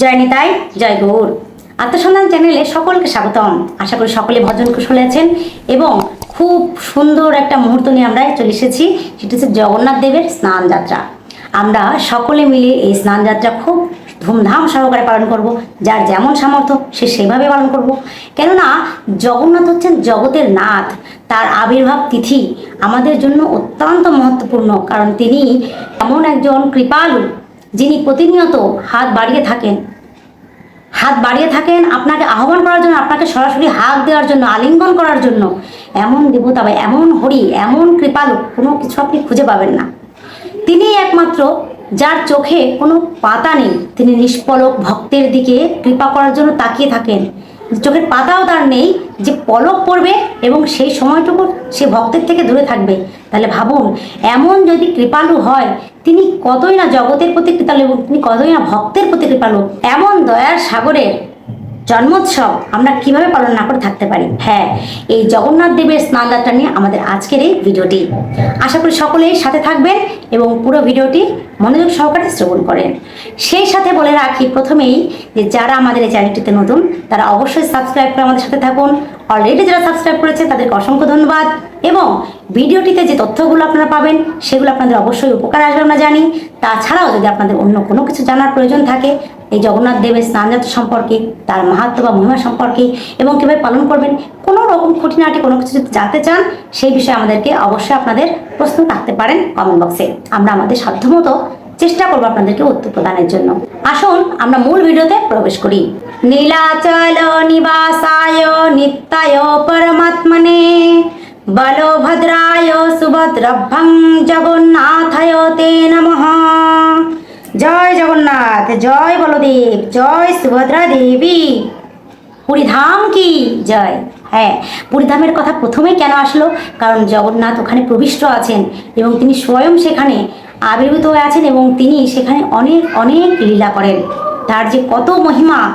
জয় নিতাই, জয় গৌর। আত্মসন্ধান চ্যানেলে সকলকে স্বাগতম। আশা করি সকলে ভজন কুশলে আছেন এবং খুব সুন্দর একটা মুহূর্ত নিয়ে আমরা চলে এসেছি। সেটা হচ্ছে জগন্নাথ দেবের স্নান যাত্রা। আমরা সকলে মিলে এই স্নান যাত্রা খুব ধুমধাম সহকারে পালন করব। যার যেমন সামর্থ্য, সে সেভাবে পালন করব। কেননা জগন্নাথ হচ্ছেন জগতের নাথ। তার আবির্ভাব তিথি আমাদের জন্য অত্যন্ত মহত্বপূর্ণ। কারণ তিনি এমন একজন কৃপালু, যিনি প্রতিনিয়ত হাত বাড়িয়ে থাকেন। হাত বাড়িয়ে থাকেন, আপনাকে আহ্বান করার জন্য, আপনাকে সরাসরি হাত দেওয়ার জন্য, আলিঙ্গন করার জন্য, এমন দেবতা বা এমন হরি, এমন কৃপালু কোনো কিছু আপনি খুঁজে পাবেন না। তিনি একমাত্র যার চোখে কোনো পাতা নেই। তিনি নিষ্পলক ভক্তের দিকে কৃপা করার জন্য তাকিয়ে থাকেন। চোখের পাতাও তার নেই যে পলক পড়বে এবং সেই সময়টুকু সে ভক্তের থেকে দূরে থাকবে। তাহলে ভাবুন, এমন যদি কৃপালু হয় তিনি কতই না জগতের প্রতি কৃপালু, তিনি কতই না ভক্তের প্রতি কৃপালু, এমন দয়ার সাগরের জন্মোৎসব আমরা কীভাবে পালন না করে থাকতে পারি? হ্যাঁ এই জগন্নাথ দেবের স্নানযাত্রা নিয়ে আমাদের আজকের এই ভিডিওটি। আশা করি সকলেই সাথে থাকবেন এবং পুরো ভিডিওটি মনোযোগ সহকারে শ্রবণ করেন। সেই সাথে বলে রাখি প্রথমেই যে যারা আমাদের এই চ্যানেলটিতে নতুন, তারা অবশ্যই সাবস্ক্রাইব করে আমাদের সাথে থাকুন। অলরেডি যারা সাবস্ক্রাইব করেছে, তাদেরকে অসংখ্য ধন্যবাদ এবং ভিডিওটিতে যে তথ্যগুলো আপনারা পাবেন, সেগুলো আপনাদের অবশ্যই উপকার আসবে আমরা জানি। তাছাড়াও যদি আপনাদের অন্য কোনো কিছু জানার প্রয়োজন থাকে এই জগন্নাথ দেবের স্নানযাত্রা সম্পর্কে, তার মাহাত্ম বা মহিমা সম্পর্কে এবং কীভাবে পালন করবেন, কোনো রকম খুঁটিনাটি, কোনো কিছু যদি জানতে চান, সেই বিষয়ে আমাদেরকে অবশ্যই আপনাদের প্রশ্ন রাখতে পারেন কমেন্ট বক্সে আমরা আমাদের সাধ্যমতো চেষ্টা করব আপনাদেরকে উত্তর প্রদানের জন্য। আসুন, আমরা মূল ভিডিওতে প্রবেশ করি। নীলাচল নিবাসায় নিত্যায় পরমাত্মনে বলভদ্রায় সুভদ্রভ্যং জগন্নাথায় তে নমঃ। জয় জগন্নাথ, জয় বলদেব, জয় সুভদ্রা দেবী পুরীধাম কি? জয়। হ্যাঁ পুরীধামের কথা প্রথমেই কেন আসলো? কারণ জগন্নাথ ওখানে প্রবিষ্ট আছেন এবং তিনি স্বয়ং সেখানে আবির্ভূত হয়ে আছেন এবং তিনি সেখানে অনেক অনেক লীলা করেন। তার যে কত মহিমা,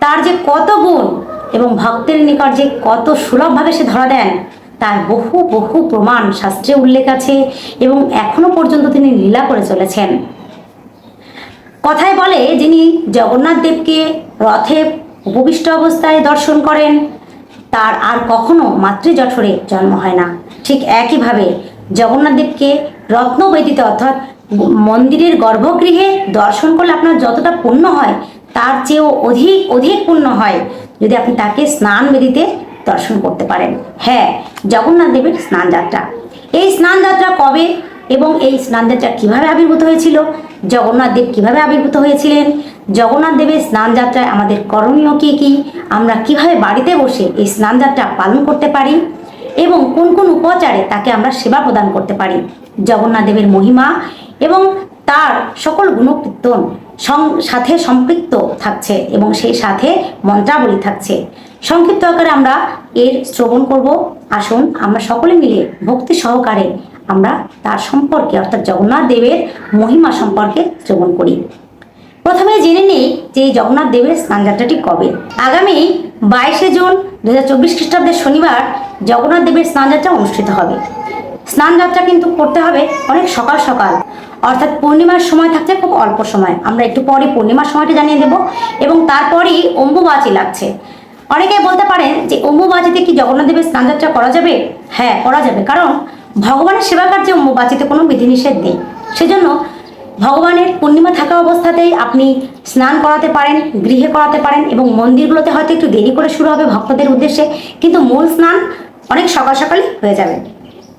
তার যে কত গুণ এবং ভক্তের নিকট যে কত সুলভভাবে সে ধরা দেন, তার বহু বহু প্রমাণ শাস্ত্রে উল্লেখ আছে এবং এখনও পর্যন্ত তিনি লীলা করে চলেছেন। কথায় বলে যিনি জগন্নাথ দেবকে রথে উপবিষ্ট অবস্থায় দর্শন করেন, তার আর কখনো মাতৃজঠরে জন্ম হয় না। ঠিক একইভাবে জগন্নাথ দেবকে রত্নবেদিতে অর্থাৎ মন্দিরের গর্ভগৃহে দর্শন করলে আপনার যতটা পুণ্য হয়, তার চেয়েও অধিক অধিক পুণ্য হয় যদি আপনি তাকে স্নান বেদিতে দর্শন করতে পারেন। হ্যাঁ জগন্নাথ দেবের স্নান যাত্রা এই স্নান যাত্রা কবে এবং এই স্নান যাত্রা কীভাবে আবির্ভূত হয়েছিল? জগন্নাথ দেব কীভাবে আবির্ভূত হয়েছিলেন? জগন্নাথ দেবের স্নান যাত্রায় আমাদের করণীয় কী কী? আমরা কীভাবে বাড়িতে বসে এই স্নান যাত্রা পালন করতে পারি? এবং কোন কোন উপচারে তাকে আমরা সেবা প্রদান করতে পারি? জগন্নাথ দেবের মহিমা এবং তার সকল গুণকীর্তন সাথে সম্পৃক্ত থাকছে এবং সেই সাথে মন্ত্রাবলী থাকছে। সংক্ষিপ্ত আকারে আমরা এর শ্রবণ করব। আসুন আমরা সকলে মিলে ভক্তি সহকারে আমরা তার সম্পর্কে, অর্থাৎ জগন্নাথ দেবের মহিমা সম্পর্কে শ্রবণ করি। প্রথমে জেনে নেই যে জগন্নাথ দেবের স্নানযাত্রাটি কবে। আগামী বাইশে জুন দু হাজার চব্বিশ খ্রিস্টাব্দের শনিবার জগন্নাথ দেবের স্নানযাত্রা অনুষ্ঠিত হবে। স্নানযাত্রা কিন্তু করতে হবে অনেক সকাল সকাল। অর্থাৎ পূর্ণিমার সময় থাকছে খুব অল্প সময়। আমরা একটু পরে পূর্ণিমার সময়টা জানিয়ে দেব এবং তারপরেই অম্বুবাচী লাগছে। অনেকে বলতে পারেন যে অম্বুবাচীতে কি জগন্নাথ দেবের স্নানযাত্রা করা যাবে? হ্যাঁ করা যাবে। কারণ ভগবানের সেবা কার্যে অম্বুবাচীতে কোনো বিধিনিষেধ নেই। সেজন্য ভগবানের পূর্ণিমা থাকা অবস্থাতেই আপনি স্নান করাতে পারেন, গৃহে করাতে পারেন এবং মন্দিরগুলোতে হয়তো একটু দেরি করে শুরু হবে ভক্তদের উদ্দেশ্যে, কিন্তু মূল স্নান অনেক সকাল সকালই হয়ে যাবে।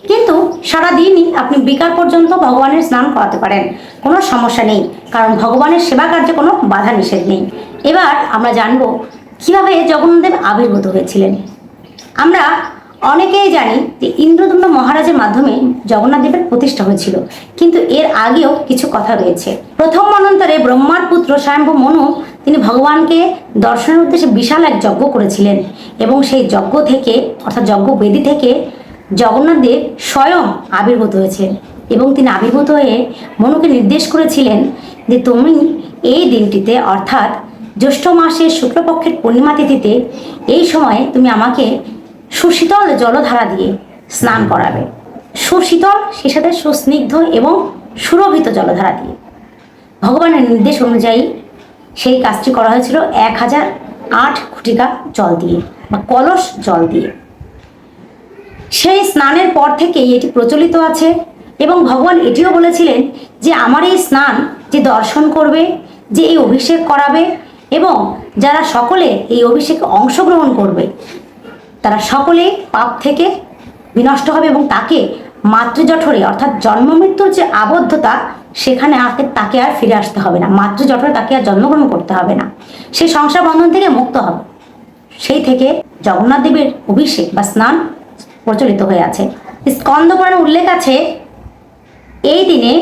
কিন্তু সারা দিনই আপনি বিকাল পর্যন্ত ভগবানের স্নান করাতে পারেন, কোনো সমস্যা নেই, কারণ ভগবানের সেবা কার্যে কোনো বাধা নিষেধ নেই। এবার আমরা জানব, কীভাবে জগন্নাথদেব আবির্ভূত হয়েছিলেন? আমরা অনেকেই জানি যে ইন্দ্রদম্ন মহারাজের মাধ্যমে জগন্নাথ দেবের প্রতিষ্ঠা হয়েছিল, কিন্তু এর আগেও কিছু কথা রয়েছে। প্রথম মনন্তরে ব্রহ্মার পুত্র স্বয়ম্ভু মনু, তিনি ভগবানকে দর্শনের উদ্দেশ্যে বিশাল এক যজ্ঞ করেছিলেন এবং সেই যজ্ঞ থেকে, অর্থাৎ যজ্ঞ বেদি থেকে জগন্নাথ দেব স্বয়ং আবির্ভূত হয়েছেন এবং তিনি আবির্ভূত হয়ে মনুকে নির্দেশ করেছিলেন যে তুমি এই দিনটিতে, অর্থাৎ জ্যৈষ্ঠ মাসের শুক্লপক্ষের পূর্ণিমা তিথিতে, এই সময়ে তুমি আমাকে সুশীতল জলধারা দিয়ে স্নান করাবে। সুশীতল সে সাথে সুস্নিগ্ধ এবং সুরভিত জলধারা দিয়ে। ভগবানের নির্দেশ অনুযায়ী সেই কাজটি করা হয়েছিল এক হাজার আট খুটিকা জল দিয়ে বা কলস জল দিয়ে। সেই স্নানের পর থেকেই এটি প্রচলিত আছে এবং ভগবান এটিও বলেছিলেন যে আমার এই স্নান যে দর্শন করবে, যে এই অভিষেক করাবে এবং যারা সকলে এই অভিষেকে অংশগ্রহণ করবে তারা সকলে পাপ থেকে বিনষ্ট হবে এবং তাকে মাতৃজঠরে, অর্থাৎ জন্ম মৃত্যুর যে আবদ্ধতা, সেখানে আগে তাকে আর ফিরে আসতে হবে না। মাতৃজঠরে তাকে আর জন্মগ্রহণ করতে হবে না। সে সংসার বন্ধন থেকে মুক্ত হবে। সেই থেকে জগন্নাথ দেবের অভিষেক বা স্নান প্রচলিত হয়ে আছে। স্কন্দ পুরাণে উল্লেখ আছে, এই দিনে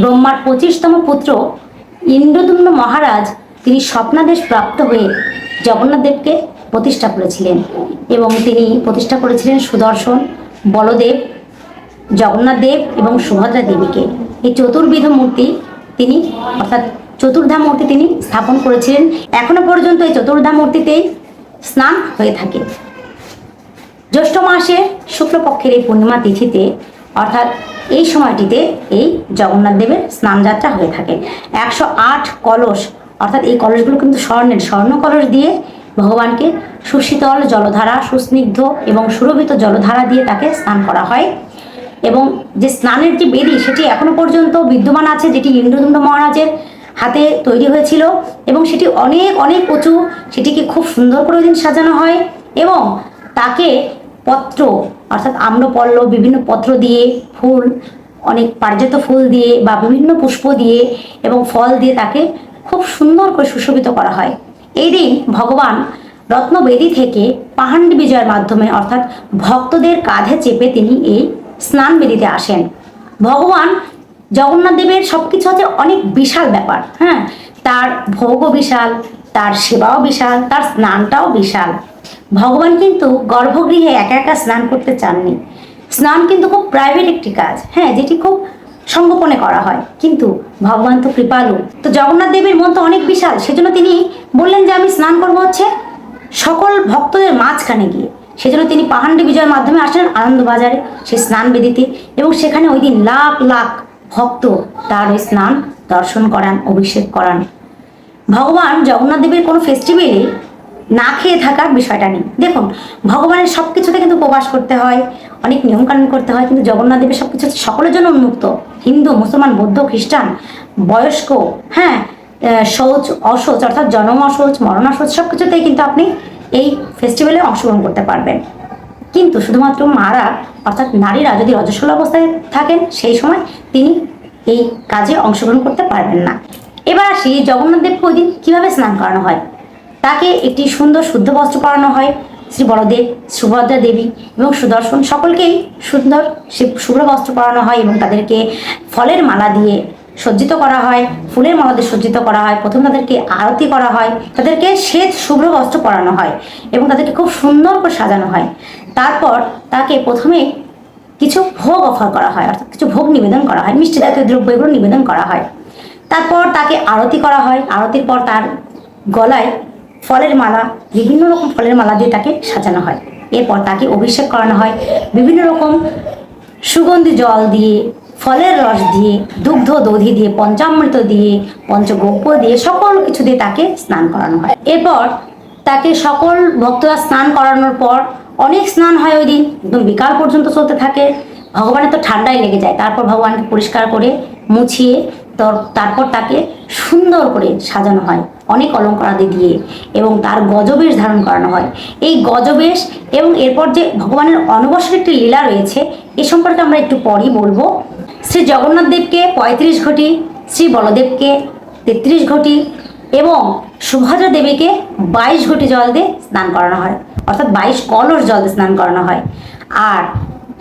ব্রহ্মার পঁচিশতম পুত্র ইন্দ্রদুম্ন মহারাজ, তিনি স্বপ্নাদেশ প্রাপ্ত হয়ে জগন্নাথ দেবকে প্রতিষ্ঠা করেছিলেন এবং তিনি প্রতিষ্ঠা করেছিলেন সুদর্শন, বলদেব, জগন্নাথ দেব এবং সুভদ্রা দেবীকে। এই চতুর্বিধ মূর্তি তিনি, অর্থাৎ চতুর্ধা মূর্তি তিনি স্থাপন করেছিলেন। এখনও পর্যন্ত এই চতুর্ধা মূর্তিতেই স্নান হয়ে থাকে। জ্যৈষ্ঠ মাসে শুক্লপক্ষের এই পূর্ণিমা তিথিতে, অর্থাৎ এই সময়টিতে এই জগন্নাথ দেবের স্নানযাত্রা হয়ে থাকে। একশো আট কলস, অর্থাৎ এই কলসগুলো কিন্তু স্বর্ণের স্বর্ণ কলস দিয়ে ভগবানকে সুশীতল জলধারা, সুস্নিগ্ধ এবং সুরভিত জলধারা দিয়ে তাকে স্নান করা হয়। এবং যে স্নানের যে বেদি, সেটি এখনও পর্যন্ত বিদ্যমান আছে, যেটি ইন্দ্রদুম্ন মহারাজের হাতে তৈরি হয়েছিল। এবং সেটি অনেক অনেক উঁচু, সেটিকে খুব সুন্দর করে দিন সাজানো হয়। এবং তাকে পত্র, অর্থাৎ আম্রপল্লব বিভিন্ন পত্র দিয়ে, ফুল, অনেক পারিজাত ফুল দিয়ে বা বিভিন্ন পুষ্প দিয়ে এবং ফল দিয়ে তাকে খুব সুন্দর করে সুশোভিত করা হয়। এই দিন ভগবান রত্নবেদী থেকে পাহান্ডি বিজয়ের মাধ্যমে, অর্থাৎ ভক্তদের কাঁধে চেপে তিনি এই স্নান বেদিতে আসেন। ভগবান জগন্নাথ দেবের সব কিছু হচ্ছে অনেক বিশাল ব্যাপার হ্যাঁ? তার ভোগও বিশাল, তার সেবাও বিশাল, তার স্নানটাও বিশাল। ভগবান কিন্তু গর্ভগৃহে একা একা স্নান করতে চাননি। স্নান কিন্তু খুব প্রাইভেট একটি কাজ হ্যাঁ? যেটি খুব সঙ্গোপনে করা হয়। কিন্তু ভগবান তো কৃপালু। তো জগন্নাথ দেবের মন তো অনেক বিশাল। সেজন্য তিনি বললেন যে, আমি স্নান করব হচ্ছে সকল ভক্তদের মাঝখানে গিয়ে। সেজন্য তিনি পাহান্ডি বিজয়ের মাধ্যমে আসেন আনন্দবাজারে সেই স্নান বেদিতে। এবং সেখানে ওই দিন লাখ লাখ ভক্ত তার ওই স্নান দর্শন করান, অভিষেক করান। ভগবান জগন্নাথ দেবের কোনো ফেস্টিভ্যালে না খেয়ে থাকার বিষয়টা নেই। দেখুন, ভগবানের সব কিছুতে কিন্তু উপবাস করতে হয়, অনেক নিয়মকানুন করতে হয়, কিন্তু জগন্নাথ দেবের সব কিছু সকলের জন্য উন্মুক্ত। হিন্দু, মুসলমান, বৌদ্ধ, খ্রিস্টান, বয়স্ক হ্যাঁ শৌচ, অশৌচ, অর্থাৎ জন্ম অশৌচ, মরণ সব কিছুতেই কিন্তু আপনি এই ফেস্টিভ্যালে অংশগ্রহণ করতে পারবেন। কিন্তু শুধুমাত্র মারা, অর্থাৎ নারীরা যদি রজস্বল অবস্থায় থাকেন, সেই সময় তিনি এই কাজে অংশগ্রহণ করতে পারবেন না। এবার আসি জগন্নাথ দেবকে ওই দিন কীভাবে স্নান করানো হয়? তাকে একটি সুন্দর শুদ্ধ বস্ত্র পরানো হয়। শ্রী বড়দেব, সুভদ্রা দেবী এবং সুদর্শন সকলকেই সুন্দর শুভ্র বস্ত্র পরানো হয় এবং তাদেরকে ফলের মালা দিয়ে সজ্জিত করা হয়, ফুলের মালা দিয়ে সজ্জিত করা হয়, প্রথম তাদেরকে আরতি করা হয়, তাদেরকে শ্বেত শুভ্র বস্ত্র পরানো হয় এবং তাদেরকে খুব সুন্দর করে সাজানো হয়। তারপর তাকে প্রথমে কিছু ভোগ অফার করা হয়, অর্থাৎ কিছু ভোগ নিবেদন করা হয়, মিষ্টি জাতীয় দ্রব্য এগুলো নিবেদন করা হয়। তারপর তাকে আরতি করা হয়, আরতির পর তার গলায় ফলের মালা, বিভিন্ন রকম ফলের মালা দিয়ে তাকে সাজানো হয়। এরপর তাকে অভিষেক করানো হয়। বিভিন্ন রকম সুগন্ধি জল দিয়ে, ফলের রস দিয়ে, দুগ্ধ দধি দিয়ে, পঞ্চামৃত দিয়ে পঞ্চগব্য দিয়ে, সকল কিছু দিয়ে তাকে স্নান করানো হয়। এরপর তাকে সকল ভক্তরা স্নান করানোর পর অনেক স্নান হয় ওই দিন। একদম বিকাল পর্যন্ত চলতে থাকে। ভগবানের তো ঠান্ডাই লেগে যায়। তারপর ভগবানকে পরিষ্কার করে মুছিয়ে, তর- তারপর তাকে সুন্দর করে সাজানো হয়। অনেক অলঙ্কারাদি দিয়ে এবং তার গজবেশ ধারণ করানো হয়। এই গজবেশ এবং এরপর যে ভগবানের অনবসর একটি লীলা রয়েছে, এ সম্পর্কে আমরা একটু পরই বলব। শ্রী জগন্নাথ দেবকে পঁয়ত্রিশ ঘটি, শ্রী বলদেবকে তেত্রিশ ঘটি এবং সুভদ্রা দেবীকে বাইশ ঘটি জল দিয়ে স্নান করানো হয়। অর্থাৎ বাইশ কলস জল দিয়ে স্নান করানো হয়। আর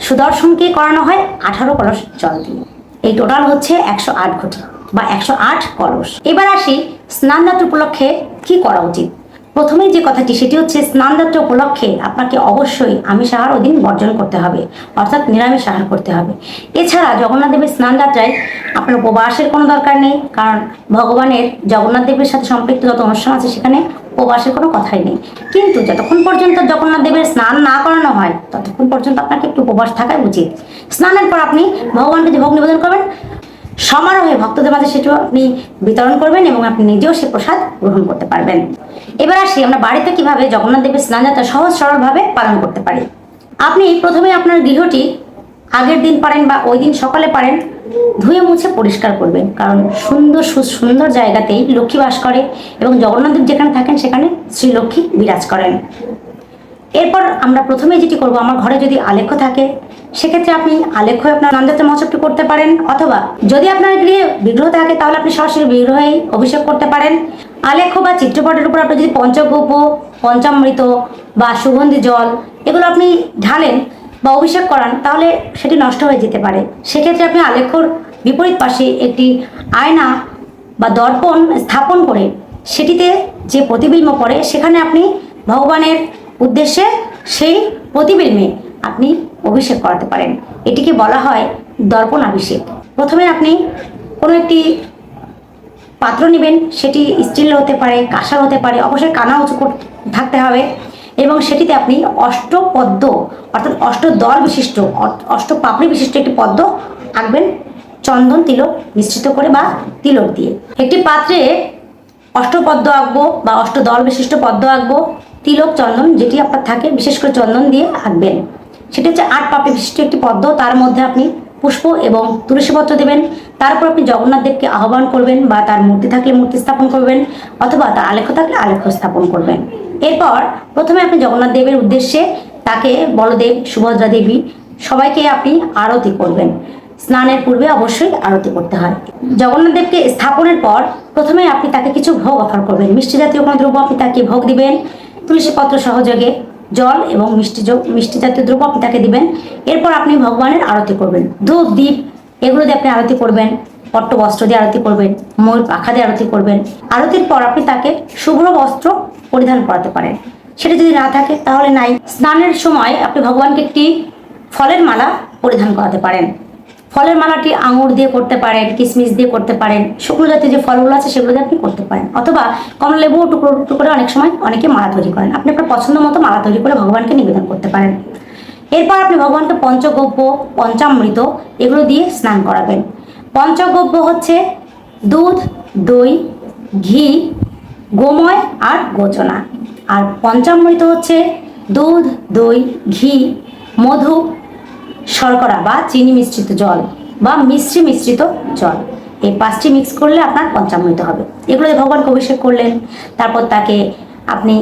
সুদর্শনকে করানো হয় আঠারো কলস জল দিয়ে। এই টোটাল হচ্ছে একশো আট ঘটি বা একশো আট কলস। এবার আসি স্নানযাত্রা উপলক্ষে কি করা উচিত? প্রথমেই যে কথাটি, সেটি হচ্ছে স্নানযাত্রা উপলক্ষে আপনাকে অবশ্যই আমিষ আহার ওদিন বর্জন করতে হবে, অর্থাৎ নিরামিষ আহার করতে হবে। এছাড়া জগন্নাথ দেবের স্নানযাত্রায় আপনার উপবাসের কোনো দরকার নেই, কারণ ভগবানের জগন্নাথ দেবের সাথে সম্পৃক্ত যত অনুষ্ঠান আছে সেখানে উপবাসের কোনো কথাই নেই। কিন্তু যতক্ষণ পর্যন্ত জগন্নাথ দেবের স্নান না করানো হয়, ততক্ষণ পর্যন্ত আপনাকে একটু উপবাস থাকাই উচিত। স্নানের পর আপনি ভগবানকে যে ভোগ নিবেদন করবেন সমারোহে ভক্তদের মাঝে সেটিও আপনি বিতরণ করবেন এবং আপনি নিজেও সে প্রসাদ গ্রহণ করতে পারবেন। এবার আসি আমরা বাড়িতে কীভাবে জগন্নাথ দেবের স্নানযাত্রা সহজ সরলভাবে পালন করতে পারি। আপনি প্রথমে আপনার গৃহটি আগের দিন পারেন বা ওই দিন সকালে পারেন, ধুয়ে মুছে পরিষ্কার করবেন, কারণ সুন্দর সুন্দর জায়গাতেই লক্ষ্মী বাস করে এবং জগন্নাথদেব যেখানে থাকেন সেখানে শ্রী লক্ষ্মী বিরাজ করেন। এরপর আমরা প্রথমে যেটি করব, আমার ঘরে যদি আলেখ্য থাকে সেক্ষেত্রে আপনি আলেখ্য আপনার নামযাত্রা মহোৎসবটি করতে পারেন, অথবা যদি আপনার গৃহে বিগ্রহ থাকে, তাহলে আপনি সরাসরি বিগ্রহেই অভিষেক করতে পারেন। আলেখ্য বা চিত্রপটের উপর আপনি যদি পঞ্চগোপ, পঞ্চামৃত বা সুগন্ধি জল এগুলো আপনি ঢালেন বা অভিষেক করান, তাহলে সেটি নষ্ট হয়ে যেতে পারে। সেক্ষেত্রে আপনি আলেখ্যর বিপরীত পাশে একটি আয়না বা দর্পণ স্থাপন করে সেটিতে যে প্রতিবিম্ব পড়ে, সেখানে আপনি ভগবানের উদ্দেশ্যে সেই প্রতিবিম্বে আপনি অভিষেক করাতে পারেন। এটিকে বলা হয় দর্পণ অভিষেক। প্রথমে আপনি কোনো একটি পাত্র নেবেন, সেটি স্টিল হতে পারে কাঁসার হতে পারে, অবশ্যই কানা উঁচু থাকতে হবে এবং সেটিতে আপনি অষ্টপদ্ম অর্থাৎ অষ্টদল বিশিষ্ট অষ্ট পাপড়ি বিশিষ্ট একটি পদ্ম আঁকবেন, চন্দন, তিলক মিশ্রিত করে বা তিলক দিয়ে। একটি পাত্রে অষ্টপদ্ম আঁকবো বা অষ্টদল বিশিষ্ট পদ্ম আঁকবো, তিলক, চন্দন যেটি আপনার থাকে, বিশেষ করে চন্দন দিয়ে আঁকবেন। সেটি হচ্ছে আট পাপড়ি বিশিষ্ট একটি পদ্ম। তার মধ্যে আপনি পুষ্প এবং তুলসীপত্র দেবেন। তারপর আপনি জগন্নাথ দেবকে আহ্বান করবেন বা তার মূর্তি থাকলে মূর্তি স্থাপন করবেন অথবা তার আলেখ্য থাকলে আলেখ্য স্থাপন করবেন। এরপর প্রথমে আপনি জগন্নাথ দেবের উদ্দেশ্যে তাকে বলদেব, সুভদ্রা দেবী সবাইকে আপনি আরতি করবেন। স্নানের পূর্বে অবশ্যই আরতি করতে হয়। জগন্নাথ দেবকে স্থাপনের পর প্রথমে আপনি তাকে কিছু ভোগ অফার করবেন। মিষ্টি জাতীয় কোনো দ্রব্য আপনি তাকে ভোগ দিবেন। তুলসী পত্র সহযোগে জল এবং মিষ্টি মিষ্টি জাতীয় দ্রব্য আপনি তাকে দিবেন। এরপর আপনি ভগবানের আরতি করবেন। ধূপ দ্বীপ এগুলো দিয়ে আপনি আরতি করবেন। পট্ট বস্ত্র দিয়ে আরতি করবেন। ময়ূর পাখা দিয়ে আরতি করবেন। আরতির পর আপনি তাকে শুভ্র বস্ত্র পরিধান করাতে পারেন। সেটা যদি না থাকে, তাহলে নাই। স্নানের সময় আপনি ভগবানকে একটি ফলের মালা পরিধান করাতে পারেন। ফলের মালাটি আঙুর দিয়ে করতে পারেন কিশমিশ দিয়ে করতে পারেন শুকনো জাতীয় যে ফলগুলো আছে সেগুলো দিয়ে আপনি করতে পারেন। অথবা কমলা লেবু টুকরো টুকরো করে অনেক সময় অনেকে মালা তৈরি করেন। আপনি আপনার পছন্দ মতো মালা তৈরি করে ভগবানকে নিবেদন করতে পারেন। এরপর আপনি ভগবানকে পঞ্চগব্য, পঞ্চামৃত এগুলো দিয়ে স্নান করাবেন। পঞ্চগব্য হচ্ছে দুধ, দই, ঘি, গোময় আর গোচনা। আর পঞ্চামৃত হচ্ছে দুধ, দই, ঘি, মধু শর্করা বা চিনি মিশ্রিত জল বা মিশ্রি মিশ্রিত জল। এই পাঁচটি মিক্স করলে আপনার পঞ্চামৃত হবে। এগুলো ভগবানকে অভিষেক করলেন। তারপর তাকে আপনি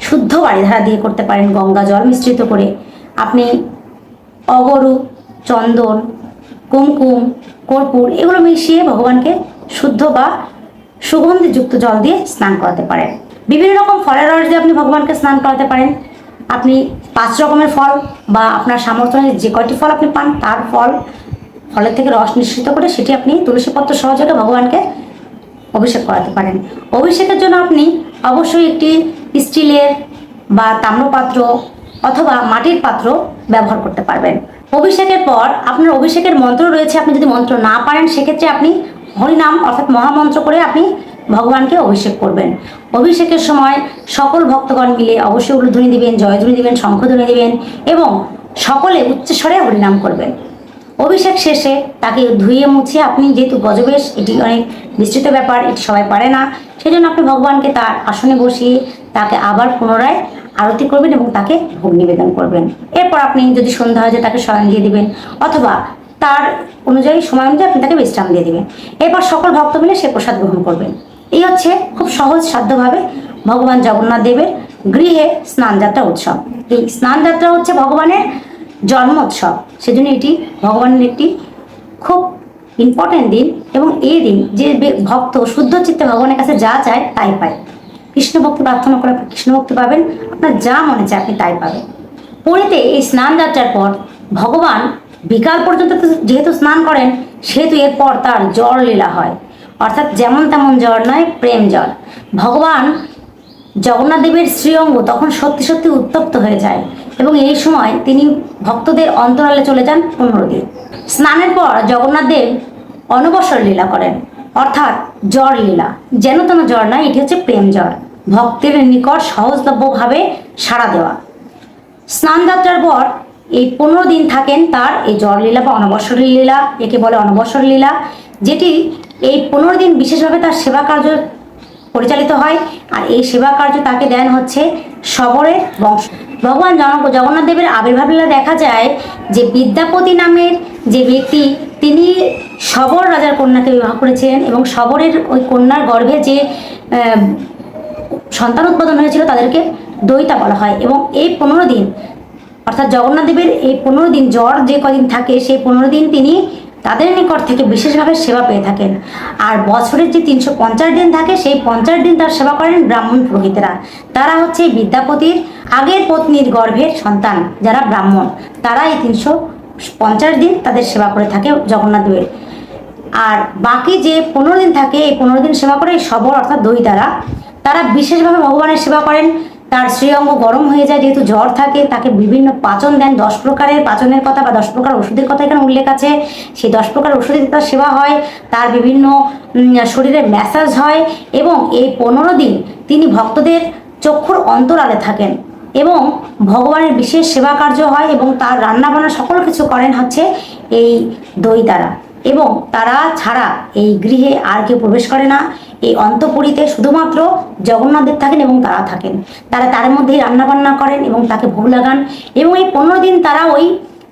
শুদ্ধ বাড়িধারা দিয়ে করতে পারেন, গঙ্গা জল মিশ্রিত করে। আপনি অগরু, চন্দন, কুমকুম, কর্পূর এগুলো মিশিয়ে ভগবানকে শুদ্ধ বা সুগন্ধিযুক্ত জল দিয়ে স্নান করাতে পারেন। বিভিন্ন রকম ফলের রস দিয়ে আপনি ভগবানকে স্নান করাতে পারেন। আপনি পাঁচ রকমের ফল বা আপনার সামর্থ্য যে কয়টি ফল আপনি পান, তার ফল, ফলের থেকে রস নিঃসৃত করে সেটি আপনি তুলসীপত্র সহযোগে ভগবানকে অভিষেক করাতে পারেন। অভিষেকের জন্য আপনি অবশ্যই একটি স্টিলের বা তাম্রপাত্র অথবা মাটির পাত্র ব্যবহার করতে পারবেন। অভিষেকের পর আপনার অভিষেকের মন্ত্র রয়েছে, আপনি যদি মন্ত্র না পারেন, সেক্ষেত্রে আপনি হরিনাম অর্থাৎ মহামন্ত্র করে আপনি ভগবানকে অভিষেক করবেন। অভিষেকের সময় সকল ভক্তগণ মিলে অবশ্যই উলুধ্বনি দিবেন জয়ধ্বনি দিবেন শঙ্খধ্বনি দিবেন এবং সকলে উচ্চস্বরে হরিনাম করবেন। অভিষেক শেষে তাকে ধুয়ে মুছে আপনি যেহেতু গজবেশ, এটি অনেক বিস্তৃত ব্যাপার, এটি সবাই পারে না সেই জন্য আপনি ভগবানকে তার আসনে বসিয়ে তাকে আবার পুনরায় আরতি করবেন এবং তাকে ভোগ নিবেদন করবেন। এরপর আপনি যদি সন্ধ্যা হয়ে যায় তাকে শয়ন দিয়ে দিবেন, অথবা তার অনুযায়ী সময় অনুযায়ী আপনি তাকে বিশ্রাম দিয়ে দিবেন। এরপর সকল ভক্ত মিলে সে প্রসাদ গ্রহণ করবেন। এই হচ্ছে খুব সহজ সাধ্যভাবে ভগবান জগন্নাথ দেবের গৃহে স্নানযাত্রা উৎসব। এই স্নানযাত্রা হচ্ছে ভগবানের জন্ম উৎসব। সেজন্য এটি ভগবানের একটি খুব ইম্পর্টেন্ট দিন এবং এই দিন যে ভক্ত শুদ্ধ চিত্তে ভগবানের কাছে যা চায় তাই পায়। কৃষ্ণ ভক্তি প্রার্থনা করে কৃষ্ণ ভক্তি পাবেন, আপনার যা মনে চায় আপনি তাই পাবেন। পুরীতে এই স্নান যাত্রার পর ভগবান বিকাল পর্যন্ত যেহেতু স্নান করেন, সেহেতু এরপর তার জল লীলা হয়। অর্থাৎ যেমন তেমন জ্বর নয়, প্রেম জ্বর। ভগবান জগন্নাথ দেবের শ্রীঅঙ্গ তখন সত্যি সত্যি উত্তপ্ত হয়ে যায় এবং এই সময় তিনি ভক্তদের অন্তরালে চলে যান পনেরো দিন স্নানের পর জগন্নাথ দেব অনবসর লীলা করেন, অর্থাৎ জ্বর লীলা। যেন তেন জ্বর নয়, এটি হচ্ছে প্রেম জ্বর। ভক্তের নিকট সহজলভ্যভাবে সাড়া দেওয়া। স্নান যাত্রার পর এই পনেরো দিন থাকেন তার এই জ্বর লীলা বা অনবসর লীলা, একে বলে অনবসর লীলা, যেটি এই পনেরো দিন বিশেষভাবে তার সেবা কার্য পরিচালিত হয়, আর এই সেবা কার্য তাকে দেন হচ্ছে শবরের বংশ। ভগবান জগন্নাথ দেবের আবির্ভাব দেখা যায় যে বিদ্যাপতি নামের যে ব্যক্তি, তিনি শবর রাজার কন্যাকে বিবাহ করেছিলেন এবং শবরের ওই কন্যার গর্ভে যে সন্তান উৎপাদন হয়েছিল তাদেরকে দইতা বলা হয়। এবং এই পনেরো দিন, অর্থাৎ জগন্নাথ দেবের এই পনেরো দিন জ্বর যে কদিন থাকে, সেই পনেরো দিন তিনি তাদের নিকট থেকে বিশেষভাবে সেবা পেয়ে থাকেন। আর বছরের যে তিনশো পঞ্চাশ দিন থাকে, সেই পঞ্চাশ দিন তার সেবা করেন ব্রাহ্মণ পুরোহিতেরা। তারা হচ্ছে বিদ্যাপতির আগের পত্নীর গর্ভের সন্তান, যারা ব্রাহ্মণ। তারা এই তিনশো পঞ্চাশ দিন তাদের সেবা করে থাকে জগন্নাথ দেবের। আর বাকি যে পনেরো দিন থাকে, এই পনেরো দিন সেবা করে শবর অর্থাৎ দই দ্বারা, তারা বিশেষভাবে ভগবানের সেবা করেন। তার শ্রীঅঙ্গ গরম হয়ে যায়, যেহেতু জ্বর থাকে, তাকে বিভিন্ন পাচন দেন, দশ প্রকারের পাচনের কথা বা দশ প্রকার ওষুধের কথা এখানে উল্লেখ আছে। সেই দশ প্রকার ওষুধের তার সেবা হয়, তার বিভিন্ন শরীরে ম্যাসাজ হয় এবং এই পনেরো দিন তিনি ভক্তদের চক্ষুর অন্তরালে থাকেন এবং ভগবানের বিশেষ সেবা কার্য হয় এবং তার রান্নাবান্না সকল কিছু করেন হচ্ছে এই দই দ্বারা। এবং তারা ছাড়া এই গৃহে আর কেউ প্রবেশ করে না। এই অন্তপুরীতে শুধুমাত্র জগন্নাথদেব থাকেন এবং তারা থাকেন। তারা তার মধ্যেই রান্নাবান্না করেন এবং তাকে ভোগ লাগান এবং এই পনেরো দিন তারা ওই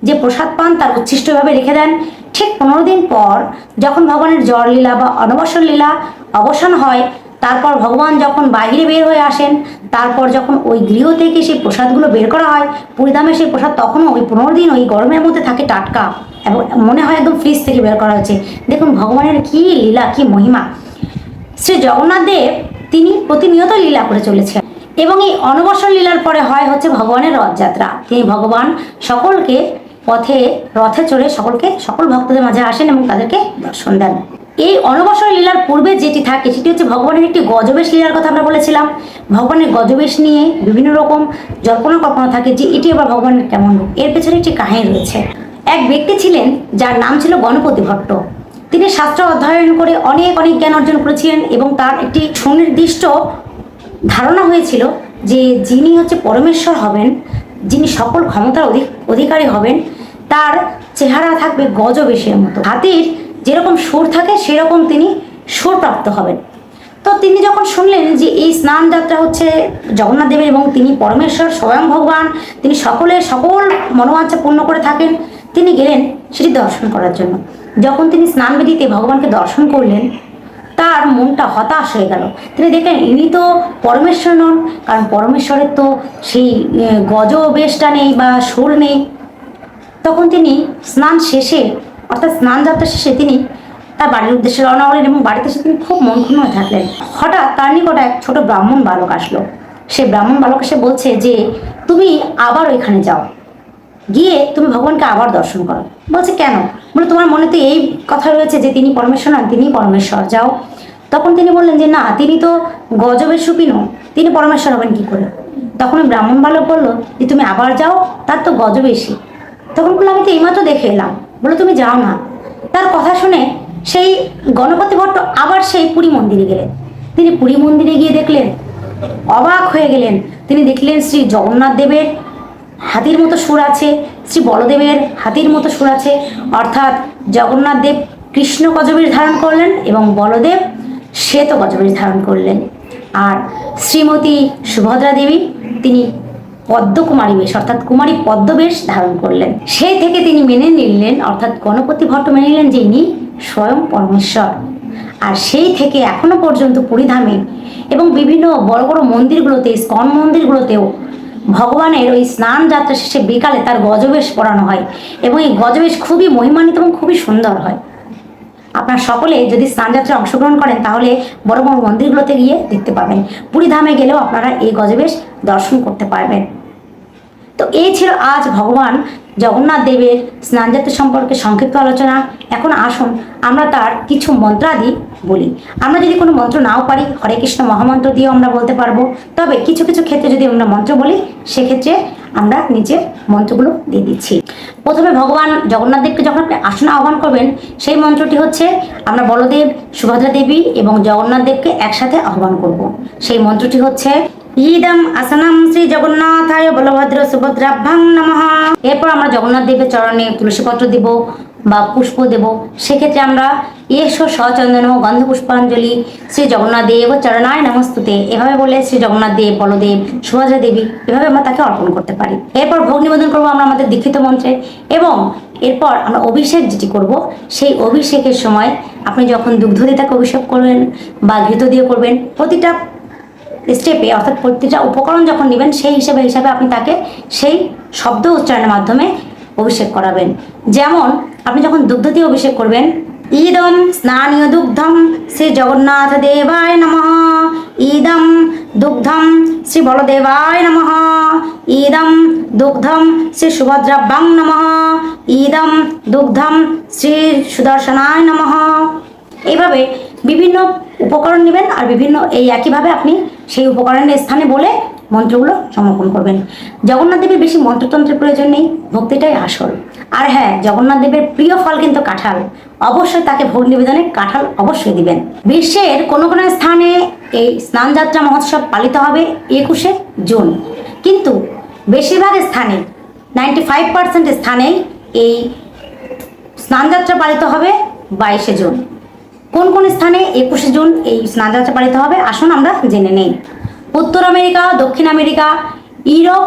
যে প্রসাদ পান তার উচ্ছিষ্টভাবে রেখে দেন। ঠিক পনেরো দিন পর যখন ভগবানের জ্বর লীলা বা অনবসর লীলা অবসান হয় তারপর ভগবান যখন বাইরে বের হয়ে আসেন, তারপর যখন ওই গৃহ থেকে সেই প্রসাদগুলো বের করা হয়, পুরীধামে সেই প্রসাদ তখনও ওই পনেরো দিন ওই গরমের মধ্যে থাকে টাটকা এবং মনে হয় একদম ফ্রিজ থেকে বের করা হয়েছে। দেখুন ভগবানের কি লীলা, কি মহিমা। শ্রী জগন্নাথ দেব তিনি প্রতিনিয়ত লীলা করে চলেছেন এবং এই অনবসর লীলার পরে হয় হচ্ছে ভগবানের রথযাত্রা। তিনি ভগবান সকলকে পথে, রথে চড়ে সকলকে, সকল ভক্তদের মাঝে আসেন এবং তাদেরকে দর্শন দেন। এই অনবসর লীলার পূর্বে যেটি থাকে, সেটি হচ্ছে ভগবানের একটি গজবেশ লীলার কথা আমরা বলেছিলাম। ভগবানের গজবেশ নিয়ে বিভিন্ন রকম জল্পনা কল্পনা থাকে যে এটি আবার ভগবানের কেমন রূপ। এর পেছনে একটি কাহিনী রয়েছে। এক ব্যক্তি ছিলেন যার নাম ছিল গণপতি ভট্ট। তিনি শাস্ত্র অধ্যয়ন করে অনেক অনেক জ্ঞান অর্জন করেছিলেন এবং তার একটি সুনির্দিষ্ট ধারণা হয়েছিল যে যিনি হচ্ছে পরমেশ্বর হবেন, যিনি সকল ক্ষমতার অধিক, অধিকারী হবেন, তার চেহারা থাকবে গজবেশের মতো। হাতির যেরকম সুর থাকে, সেরকম তিনি সুরপ্রাপ্ত হবেন। তো তিনি যখন শুনলেন যে এই স্নান যাত্রা হচ্ছে জগন্নাথ দেবের এবং তিনি পরমেশ্বর, স্বয়ং ভগবান, তিনি সকলে সকল মনোবাঞ্ছা পূর্ণ করে থাকেন, তিনি গেলেন সেটি দর্শন করার জন্য। যখন তিনি স্নান বেদিতে ভগবানকে দর্শন করলেন, তার মনটা হতাশ হয়ে গেল। তিনি দেখলেন, ইনি তো পরমেশ্বর নন, কারণ পরমেশ্বরের তো সেই গজ বেশটা নেই বা সুর নেই। তখন তিনি স্নান শেষে অর্থাৎ স্নান যাত্রা শেষে তিনি তার বাড়ির উদ্দেশ্যে রওনা হলেন এবং বাড়িতে এসে তিনি খুব মন ক্ষুণ্ণ থাকলেন। হঠাৎ তার নিকট এক ছোট ব্রাহ্মণ বালক আসলো। সে ব্রাহ্মণ বালক এসে বলছে যে, তুমি আবার ওইখানে যাও। গিয়ে তুমি ভগবানকে আবার দর্শন করো। বলছে, কেন? বলে, তোমার মনে তো এই কথা রয়েছে যে, তিনি পরমেশ্বর নন, তিনি পরমেশ্বর, যাও। তখন তিনি বললেন যে, না, তিনি তো গজবের সুপি নন তিনি পরমেশ্বর হবেন কি করে? তখন ব্রাহ্মণ বালক বলল যে, তুমি আবার যাও, তার তো গজবেশী তখন বলল আমি তো এইমাত্র দেখে এলাম। বলে, তুমি যাও না। তার কথা শুনে সেই গণপতি ভট্ট আবার সেই পুরী মন্দিরে গেলেন। তিনি পুরী মন্দিরে গিয়ে দেখলেন, অবাক হয়ে গেলেন। তিনি দেখলেন শ্রী জগন্নাথ দেবের হাতির মতো সুর আছে, শ্রী বলদেবের হাতির মতো সুর আছে। অর্থাৎ জগন্নাথ দেব কৃষ্ণ গজবীর ধারণ করলেন এবং বলদেব শ্বেত গজবীর ধারণ করলেন। আর শ্রীমতী সুভদ্রা দেবী, তিনি পদ্মকুমারী বেশ, অর্থাৎ কুমারী পদ্মবেশ ধারণ করলেন। সেই থেকে তিনি মেনে নিলেন, অর্থাৎ গণপতি ভট্ট মেনে নিলেন যে ইনি স্বয়ং পরমেশ্বর। আর সেই থেকে এখনও পর্যন্ত পুরীধামে এবং বিভিন্ন বড় বড় মন্দিরগুলোতে, স্কন মন্দিরগুলোতেও ভগবানের ওই স্নান যাত্রা শেষে বিকালে তার গজবেশ পড়ানো হয়। এবং এই গজবেশ খুবই মহিমান্বিত এবং খুবই সুন্দর হয়। আপনার সকলে যদি স্নানযাত্রায় অংশগ্রহণ করেন, তাহলে বড় বড় মন্দিরগুলোতে গিয়ে দেখতে পাবেন। পুরী ধামে গেলেও আপনারা এই গজবেশ দর্শন করতে পারবেন। তো এই ছিল আজ ভগবান জগন্নাথ দেবের স্নানযাত্রা সম্পর্কে সংক্ষিপ্ত আলোচনা। এখন আসুন আমরা তার কিছু মন্ত্রাদি বলি। আমরা যদি কোনো মন্ত্র নাও পারি, হরে কৃষ্ণ মহামন্ত্র দিয়েও আমরা বলতে পারব। তবে কিছু কিছু ক্ষেত্রে যদি আমরা মন্ত্র বলি, সেক্ষেত্রে আমরা নিজের মন্ত্রগুলো দিয়ে দিচ্ছি। প্রথমে ভগবান জগন্নাথ দেবকে যখন আপনি আসন আহ্বান করবেন, সেই মন্ত্রটি হচ্ছে, আমরা বলদেব, সুভদ্রা দেবী এবং জগন্নাথ দেবকে একসাথে আহ্বান করব। সেই মন্ত্রটি হচ্ছে ইদম আসনম শ্রী জগন্নাথায় বলভদ্র সুভদ্রাভ্যাং নমঃ। এরপর আমরা জগন্নাথ দেবের চরণে তুলসীপত্র দেব বা পুষ্প দেব। সেক্ষেত্রে আমরা এসো সচন্দন গন্ধ পুষ্পাঞ্জলি শ্রী জগন্নাথ দেব চরণায় নমস্তুতে। এভাবে বলে শ্রী জগন্নাথ দেব, বলদেব, সুভদ্রা দেবী, এভাবে আমরা তাকে অর্পণ করতে পারি। এরপর ভোগ নিবেদন করব আমরা আমাদের দীক্ষিত মন্ত্রে এবং এরপর আমরা অভিষেক যেটি করব, সেই অভিষেকের সময় আপনি যখন দুগ্ধ দিয়ে তাকে অভিষেক করবেন বা ঘৃত দিয়ে করবেন, প্রতিটা স্টেপে অর্থাৎ প্রতিটা উপকরণ যখন নেবেন, সেই হিসেবে হিসাবে আপনি তাকে সেই শব্দ উচ্চারণের মাধ্যমে অভিষেক করাবেন। যেমন, আপনি যখন দুগ্ধ দিয়ে অভিষেক করবেন ইদম স্নানীয় দুগ্ধম শ্রী জগন্নাথ দেবায় নমঃ। ইদম দুগ্ধম শ্রী বলদেবায় নমঃ। ইদম দুগ্ধম শ্রী সুভদ্রাব্যাং নমঃ। ইদম দুগ্ধম শ্রী সুদর্শনায় নমঃ। এইভাবে বিভিন্ন উপকরণ নেবেন আর বিভিন্ন এই একইভাবে আপনি সেই উপকরণের স্থানে বলে মন্ত্রগুলো সমর্পণ করবেন। জগন্নাথ দেবের বেশি মন্ত্রতন্ত্রের প্রয়োজন নেই, ভক্তিটাই আসল। আর হ্যাঁ জগন্নাথ দেবের প্রিয় ফল কিন্তু কাঁঠাল। অবশ্যই তাকে ভোগ নিবেদনে কাঁঠাল অবশ্যই দিবেন। বিশ্বের কোনো কোনো স্থানে এই স্নানযাত্রা মহোৎসব পালিত হবে একুশে জুন। কিন্তু বেশিরভাগ স্থানে নাইনটি ফাইভ পার্সেন্ট স্থানেই এই স্নানযাত্রা পালিত হবে বাইশে জুন। কোন কোন স্থানে একুশে জুন এই স্নানযাত্রা পালিত হবে? আসুন আমরা জেনে নেই। উত্তর আমেরিকা, দক্ষিণ আমেরিকা, ইউরোপ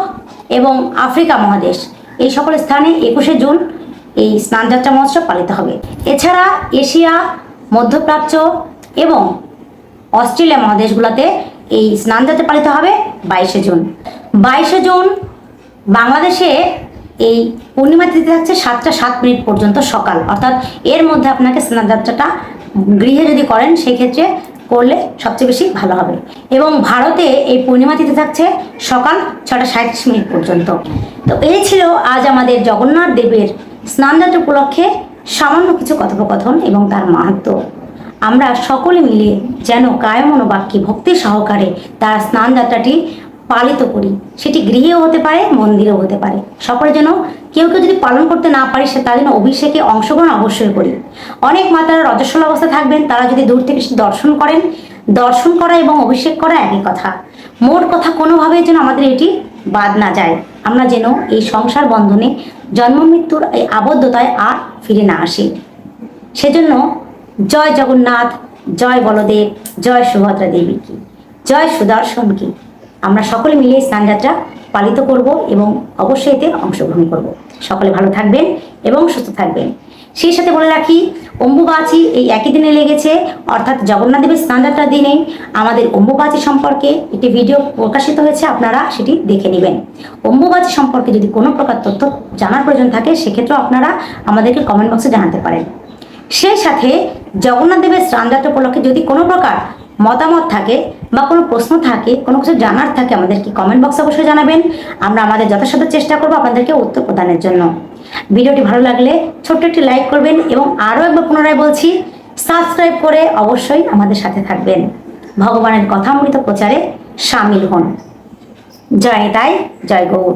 এবং আফ্রিকা মহাদেশ, এই সকল স্থানে একুশে জুন এই স্নানযাত্রা মহোৎসব পালিত হবে। এছাড়া এশিয়া, মধ্যপ্রাচ্য এবং অস্ট্রেলিয়া মহাদেশগুলোতে এই স্নানযাত্রা পালিত হবে বাইশে জুন। বাইশে জুন বাংলাদেশে এই পূর্ণিমা তিথি থাকছে সাতটা সাত মিনিট পর্যন্ত সকাল। অর্থাৎ এর মধ্যে আপনাকে স্নানযাত্রাটা গৃহে যদি করেন, সেক্ষেত্রে করলে সবচেয়ে বেশি ভালো হবে। এবং ভারতে এই পূর্ণিমা তিথি থাকছে সকাল ছটা সাঁত্রিশ মিনিট পর্যন্ত। তো এই ছিল আজ আমাদের জগন্নাথ দেবের স্নানযাত্রা উপলক্ষে সামান্য কিছু কথোপকথন এবং তার মাহাত্ম্য আমরা সকলে মিলে যেন কায় মনোবাক্যে ভক্তি সহকারে তার স্নান যাত্রাটি পালিত করি। সেটি গৃহেও হতে পারে, মন্দিরেও হতে পারে। সকলে যেন কেউ কেউ যদি পালন করতে না পারে, সে তার জন্য অভিষেকে অংশগ্রহণ অবশ্যই করি। অনেক মাতারা রজস্বল অবস্থা থাকবেন, তারা যদি দূর থেকে দর্শন করেন, দর্শন করা এবং অভিষেক করা একই কথা। মোট কথা কোনোভাবে যেন আমাদের এটি বাদ না যায়। আমরা যেন এই সংসার বন্ধনে জন্ম, মৃত্যুর এই আবদ্ধতায় আর ফিরে না আসি। সেজন্য জয় জগন্নাথ, জয় বলদেব, জয় সুভদ্রা দেবী কি? জয় সুদর্শন কি? আমরা সকলে মিলে স্নানযাত্রা পালিত করব এবং অবশ্যই এতে অংশগ্রহণ করব। সকলে ভালো থাকবেন এবং সুস্থ থাকবেন। সেই সাথে বলে রাখি, অম্বুবাচী এই একই দিনে লেগেছে, অর্থাৎ জগন্নাথ দেবের স্নানযাত্রার দিনেই আমাদের অম্বুবাচী সম্পর্কে একটি ভিডিও প্রকাশিত হয়েছে, আপনারা সেটি দেখে নেবেন। অম্বুবাচী সম্পর্কে যদি কোনো প্রকার তথ্য জানার প্রয়োজন থাকে, সেক্ষেত্রেও আপনারা আমাদেরকে কমেন্ট বক্সে জানাতে পারেন। সেই সাথে জগন্নাথ দেবের স্নানযাত্রা উপলক্ষে যদি কোনো প্রকার মতামত থাকে বা কোনো প্রশ্ন থাকে, কোনো কিছু জানার থাকে আমাদেরকে কমেন্ট বক্সে অবশ্যই জানাবেন। আমরা আমাদের যথাসাধ্য চেষ্টা করব আপনাদেরকে উত্তর প্রদানের জন্য। ভিডিওটি ভালো লাগলে ছোট্ট একটি লাইক করবেন এবং আরও একবার পুনরায় বলছি সাবস্ক্রাইব করে অবশ্যই আমাদের সাথে থাকবেন। ভগবানের কথামৃত প্রচারে সামিল হন। জয় তাই, জয় গৌর।